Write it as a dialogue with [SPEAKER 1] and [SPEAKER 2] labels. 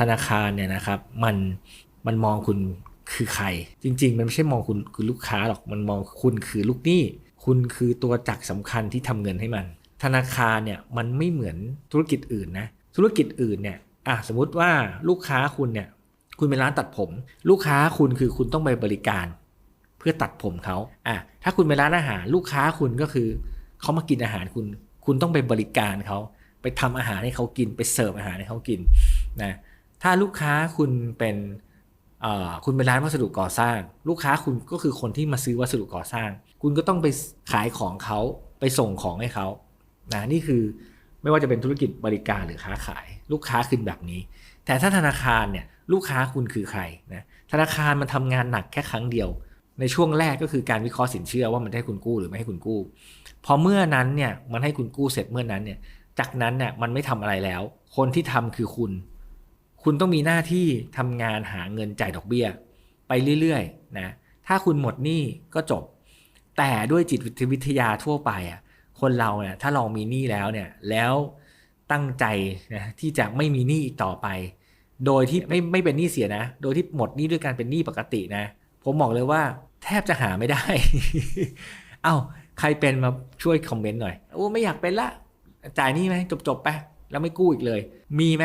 [SPEAKER 1] ธนาคารเนี่ยนะครับ มันมันมองคุณคือใคร จริง ๆ มันไม่ใช่มองคุณคือลูกค้าหรอกมันมองคุณคือลูกหนี้ คุณคือตัวจักรสำคัญที่ทำเงินให้มัน ธนาคารเนี่ยมันไม่เหมือนธุรกิจอื่นนะธุรกิจอื่นเนี่ยอะสมมุติว่าลูกค้าคุณเนี่ยคุณเป็นร้านตัดผม ลูกค้าคุณคือคุณต้องไปบริการ เพื่อตัดผมเขาอะถ้าคุณเป็นร้านอาหาร ลูกค้าคุณก็คือเขามากินอาหารคุณ คุณต้องไปบริการเขาไปทำอาหารให้เขากิน ไปเสิร์ฟอาหารให้เขากินนะ ถ้าลูกค้าคุณเป็นคุณเป็นร้านวัสดุก่อสร้าง ลูกค้าคุณก็คือคนที่มาซื้อวัสดุก่อสร้าง คุณก็ต้องไปขายของเขาไปส่งของให้เขานะนี่คือไม่ว่าจะเป็นธุรกิจบริการหรือค้าขาย ลูกค้าคือแบบนี้ แต่ถ้าธนาคารเนี่ยลูกค้าคุณคือใครนะธนาคารมันทำงานหนักแค่ครั้งเดียว ในช่วงแรกก็คือการวิเคราะห์สินเชื่อว่ามันได้คุณกู้หรือไม่ให้คุณกู้ พอเมื่อนั้นเนี่ยมันให้คุณกู้เสร็จเมื่อนั้นเนี่ยจากนั้นเนี่ยมันไม่ทำอะไรแล้ว คนที่ทำคือคุณ คุณต้องมีหน้าที่ทำงานหาเงินจ่ายดอกเบี้ย ไปเรื่อยๆนะถ้าคุณหมดหนี้ก็จบ แต่ด้วยจิตวิทยาทั่วไปอะคนเราเนี่ยถ้าเรามีหนี้แล้วเนี่ยแล้วตั้งใจนะที่จะไม่มีหนี้อีกต่อไป โดยที่ไม่ไม่เป็นหนี้เสียนะ โดยที่หมดหนี้ด้วยการเป็นหนี้ปกตินะ ผมบอกเลยว่าแทบจะหาไม่ได้ เอ้าใครเป็นมาช่วยคอมเมนต์หน่อยโอ้ไม่อยากเป็นละ จ่ายหนี้ไหมจบจบๆไปแล้วไม่กู้อีกเลย มีไหม